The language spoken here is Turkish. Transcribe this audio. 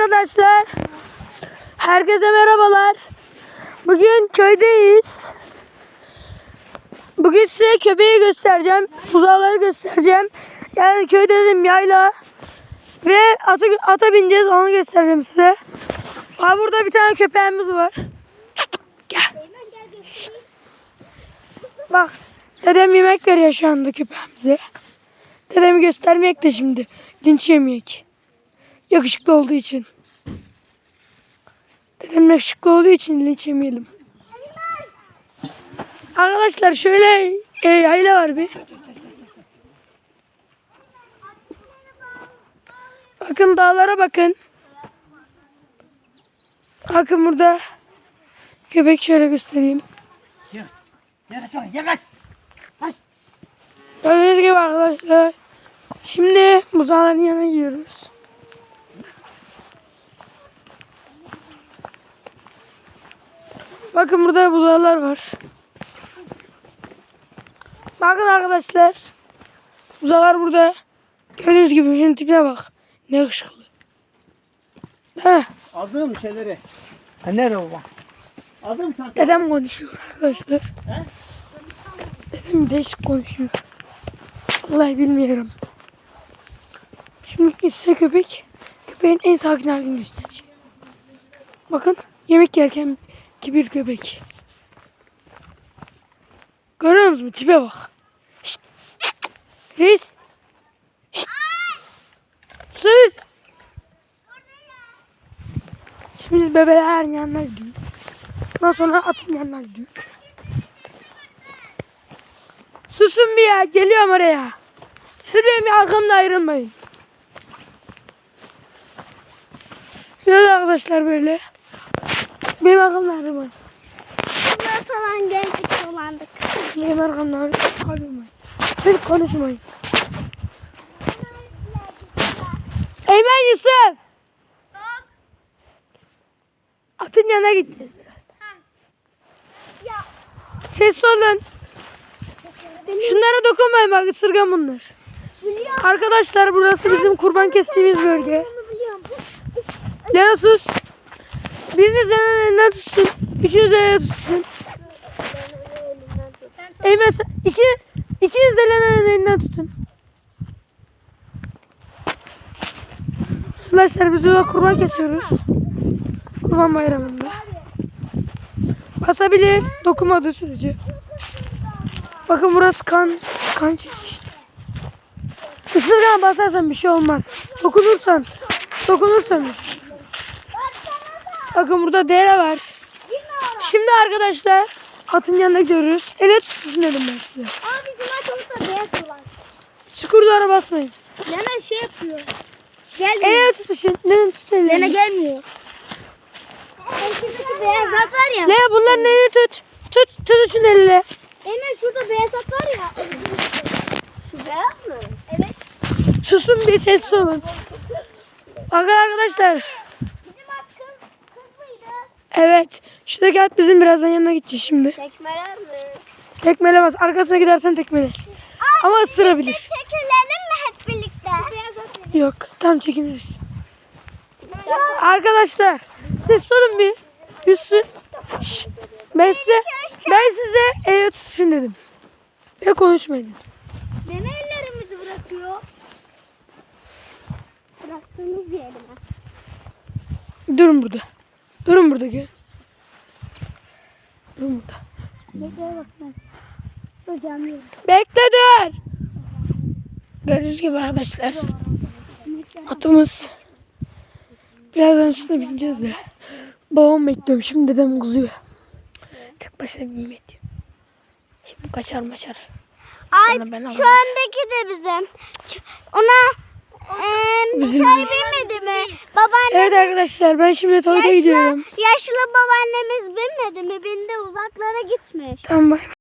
arkadaşlar. Herkese merhabalar. Bugün köydeyiz. Bugün size köpeği göstereceğim. Buzağları göstereceğim. Yani köyde dedim yayla. Ve ata, ata bineceğiz onu göstereceğim size. Aa, burada bir tane köpeğimiz var. Gel. Bak dedem yemek veriyor şu anda köpeğimize. Dedemi göstermeyek de şimdi. Linç yemeyek. Yakışıklı olduğu için. Dedem yakışıklı olduğu için linç yemeyelim. Arkadaşlar şöyle e, yayla var bir. Bakın dağlara bakın. Bakın burada köpek şöyle göstereyim. Gördüğünüz gibi arkadaşlar. Şimdi buzağların yanına gidiyoruz. Bakın burada buzağlar var. Bakın arkadaşlar. Buzağlar burada. Gördüğünüz gibi şunun tipine bak. Ne yakışıklı. Değil mi? Aldım şeyleri. Ha nerede o bak? Aldım sen. Dedem konuşuyor arkadaşlar. Dedem değişik konuşuyor. Vallahi bilmiyorum. Şimdi size köpek, köpeğin en sakin halini göstereceğim. Bakın yemek yerken ki bir köpek. Görüyor musunuz? Tipe bak. Şşt. Reis. Şşt. Sus. Şimdi biz bebelerin yanına gidiyoruz. Ondan sonra atın yanına gidiyor. Susun bir ya. Geliyorum oraya. Siz benim arkamda ayrılmayın. Evet arkadaşlar böyle. Benim arkamda ayrılmayın. Bunlar falan geldik dolandık. Benim arkamda ayrılmayın. Hiç konuşmayın. Eymen Yusuf. Atın yanına gideceğiz biraz. Ya Ses olun. Şunlara dokunmayın bak ısırgan bunlar. biliyorum. Arkadaşlar burası bizim kurban kestiğimiz bölge. Lena sus. Biriniz Lena'nın elinden tutsun. Üçünüz Lena'ya tutsun. Eymen iki, ikiniz de elinden tutun. Arkadaşlar biz burada kurban kesiyoruz. Kurban bayramında. Basabilir dokunmadığı sürece. Bakın burası kan kan çekişti. Isırgan basarsan bir şey olmaz. Dokunursan dokunursan. Bakın burada dere var. Şimdi arkadaşlar atın yanına gidiyoruz. Ele tutsun dedim ben size. Aa bizim atımızda beyaz olan. Çukurlara basmayın. Lena şey yapıyor. Gelmiyor. Ele tutuşun. Ne tutun Lena elini. gelmiyor. Şuradaki beyaz at var ya. Le bunların elini tut. Tut tutuşun elle. Emre şurada beyaz at var ya. Şu beyaz mı? Evet. Susun bir sessiz olun. Bakın arkadaşlar. Bizim at kız, kız mıydı? Evet. Şuradaki at bizim birazdan yanına gideceğiz şimdi. Tekmeler mi? Tekmelemez. Arkasına gidersen tekmele. Ama ısırabilir. Çekilelim mi hep birlikte? Yok. Tam çekiniriz. Arkadaşlar. Siz sorun bir. Yusuf. Şş, Ben size, ben size ele tutuşun dedim. Ve konuşmayın. Nene ellerimizi bırakıyor. Bıraktığımız yerine. Durun burada. Durun burada gel. Durun burada. Bekle bak ben. Hocam yok. Bekle dur. Gördüğünüz gibi arkadaşlar. Atımız. Birazdan üstüne bineceğiz de. Babam bekliyorum. Şimdi dedem kızıyor. Tek başına binmeye diyor. Şimdi kaçar maçar. Ay şu öndeki de bizim. Ona eee Bizim- şey mi? Babaanne Evet arkadaşlar ben şimdi tuvalete gidiyorum. yaşlı babaannemiz bilmedi mi? Bindi uzaklara gitmiş. Tamam bay.